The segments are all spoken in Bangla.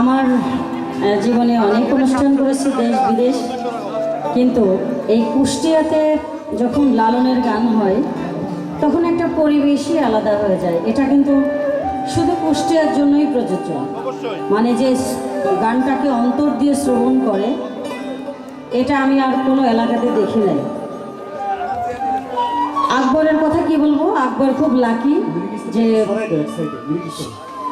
আমার জীবনে অনেক অনুষ্ঠান করেছি দেশ বিদেশ। কিন্তু এই কুষ্টিয়াতে যখন লালনের গান হয় তখন একটা পরিবেশই আলাদা হয়ে যায়। এটা কিন্তু শুধু কুষ্টিয়ার জন্যই প্রযোজ্য। মানে যে গানটাকে অন্তর দিয়ে শ্রবণ করে এটা আমি আর কোনো এলাকাতে দেখি নাই। আকবরের কথা কি বলব? আকবর খুব লাকি যে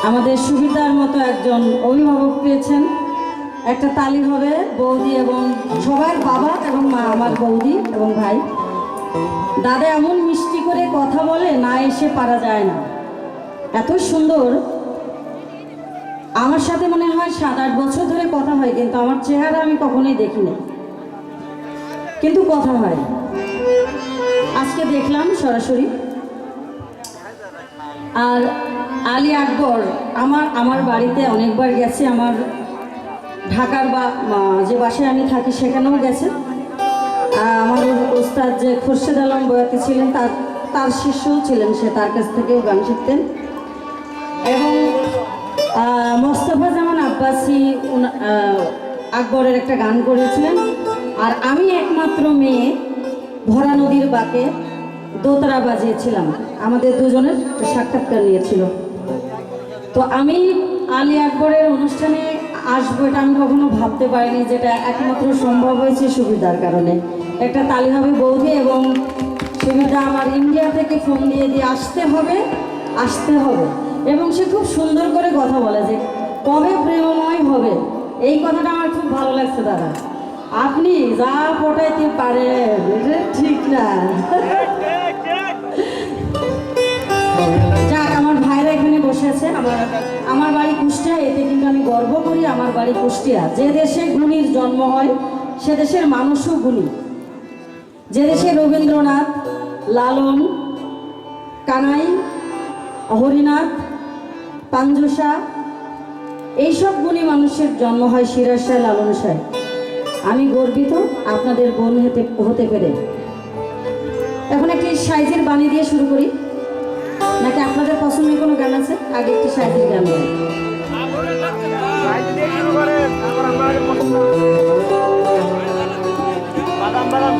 আমাদের সুবিধার মতো একজন অভিভাবক পেয়েছেন। একটা তালি হবে, বৌদি এবং সবার বাবা এবং মা, আমার বৌদি এবং ভাই। দাদা এমন মিষ্টি করে কথা বলে না এসে পারা যায় না। এত সুন্দর। আমার সাথে মনে হয় সাত আট বছর ধরে কথা হয়, কিন্তু আমার চেহারা আমি কখনোই দেখিনি। কিন্তু কথা হয়। আজকে দেখলাম সরাসরি। আর আলী আকবর, আমার আমার বাড়িতে অনেকবার গেছে, আমার ঢাকার বা যে বাসায় আমি থাকি সেখানেও গেছে। আমার ওস্তাদ যে খুরশেদ আলম বয়াতি ছিলেন, তার তার শিষ্যও ছিলেন সে, তার কাছ থেকেও গান শিখতেন। এবং মোস্তফা জামান আব্বাসি আকবরের একটা গান করেছিলেন। আর আমি একমাত্র মেয়ে, ভরা নদীর বাঁকে দোতরা বাজিয়েছিলাম। আমাদের দুজনের সাক্ষাৎকার নিয়েছিল। তো আমি আলী আকবরের অনুষ্ঠানে আসব এটা আমি কখনো ভাবতে পারিনি যেটা একমাত্র সম্ভব হয়েছে সুবিধার কারণে। একটা তালি হবে বৌদি এবং সুবিধা আমার ইন্ডিয়া থেকে ফোন দিয়ে দিয়ে আসতে হবে আসতে হবে। এবং সে খুব সুন্দর করে কথা বলে যে কবে প্রেমময় হবে? এই কথাটা আমার খুব ভালো লাগছে দাদা। আপনি যা পটাইতে পারেন, এটা ঠিক না। আমার বাড়ি কুষ্টিয়া, এতে কিন্তু আমি গর্ব করি, আমার বাড়ি কুষ্টিয়া। যে দেশে গুণীর জন্ম হয়, সে দেশের মানুষও গুণী যে দেশে রবীন্দ্রনাথ, লালন, কানাই, হরিনাথ পাঞ্জুসা এইসব গুণী মানুষের জন্ম হয় সিরাজ শাহ লালন শাহ আমি গর্বিত আপনাদের বোন হতে হতে পেরে। এখন একটি সাইজের বাণী দিয়ে শুরু করি। নাকি আপনাদের পছন্দের কোনো গান আছে? আগে একটু সাইজের গান বাদাম